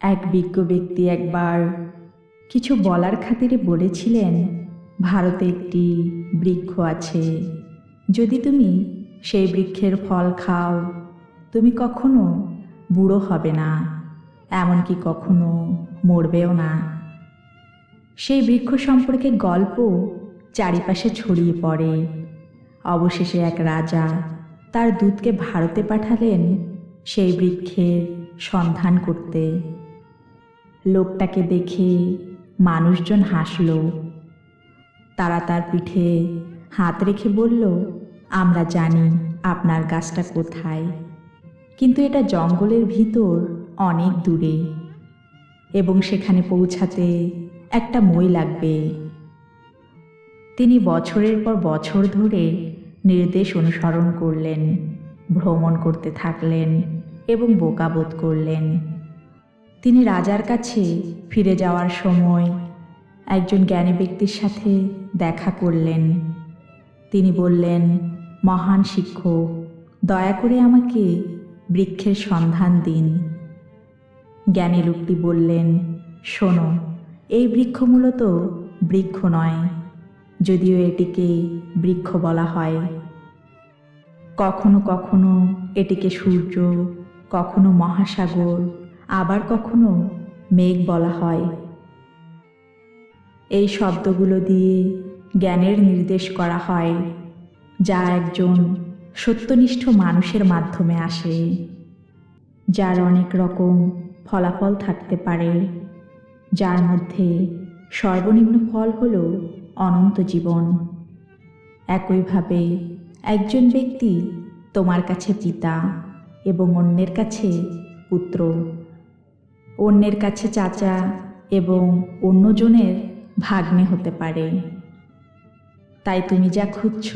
এক বিজ্ঞ ব্যক্তি একবার কিছু বলার খাতিরে বলেছিলেন, ভারতে একটি বৃক্ষ আছে। যদি তুমি সেই বৃক্ষের ফল খাও, তুমি কখনো বুড়ো হবে না, এমনকি কখনো মরবেও না সেই বৃক্ষ সম্পর্কে গল্প চারিপাশে ছড়িয়ে পড়ে। অবশেষে এক রাজা তার দূতকে ভারতে পাঠালেন সেই বৃক্ষের সন্ধান করতে। লোকটাকে দেখে মানুষজন হাসল। তারা তার পিঠে হাত রেখে বলল, আমরা জানি আপনার গাছটা কোথায়, কিন্তু এটা জঙ্গলের ভিতর অনেক দূরে এবং সেখানে পৌঁছাতে একটা মই লাগবে। তিনি বছরের পর বছর ধরে নির্দেশ অনুসরণ করলেন, ভ্রমণ করতে থাকলেন এবং বোকাবোধ করলেন। তিনি রাজার কাছে ফিরে যাওয়ার সময় একজন জ্ঞানী ব্যক্তির সাথে দেখা করলেন। তিনি বললেন, মহান শিক্ষক, দয়া করে আমাকে বৃক্ষের সন্ধান দিন। জ্ঞানী লোকটি বললেন, শোনো, এই বৃক্ষ মূলত বৃক্ষ নয়, যদিও এটিকে বৃক্ষ বলা হয়। কখনো কখনো এটিকে সূর্য, কখনো মহাসাগর আবার কখনো মেঘ বলা হয়। এই শব্দগুলো দিয়ে জ্ঞানের নির্দেশ করা হয়, যা একজন সত্যনিষ্ঠ মানুষের মাধ্যমে আসে, যার অনেক রকম ফলাফল থাকতে পারে, যার মধ্যে সর্বনিম্ন ফল হল অনন্ত জীবন। একইভাবে একজন ব্যক্তি তোমার কাছে পিতা এবং অন্যের কাছে পুত্র। অন্যের কাছে চাচা এবং অন্যজনের ভাগ্নে হতে পারে। তাই তুমি যা খুঁজছ,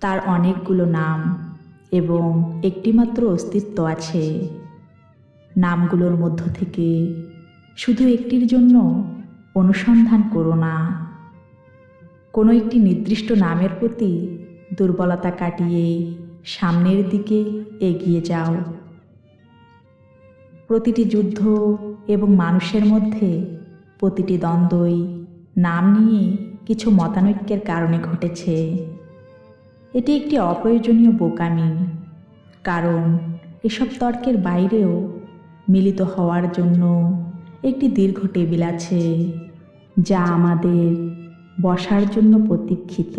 তার অনেকগুলো নাম এবং একটিমাত্র অস্তিত্ব আছে। নামগুলোর মধ্য থেকে শুধু একটির জন্য অনুসন্ধান করো না। কোনো একটি নির্দিষ্ট নামের প্রতি দুর্বলতা কাটিয়ে সামনের দিকে এগিয়ে যাও। প্রতিটি যুদ্ধ এবং মানুষের মধ্যে প্রতিটি দ্বন্দ্বই নাম নিয়ে কিছু মতানৈক্যের কারণে ঘটেছে। এটি একটি অপ্রয়োজনীয় বোকামি, কারণ এসব তর্কের বাইরেও মিলিত হওয়ার জন্য একটি দীর্ঘ টেবিল আছে, যা আমাদের বসার জন্য প্রতীক্ষিত।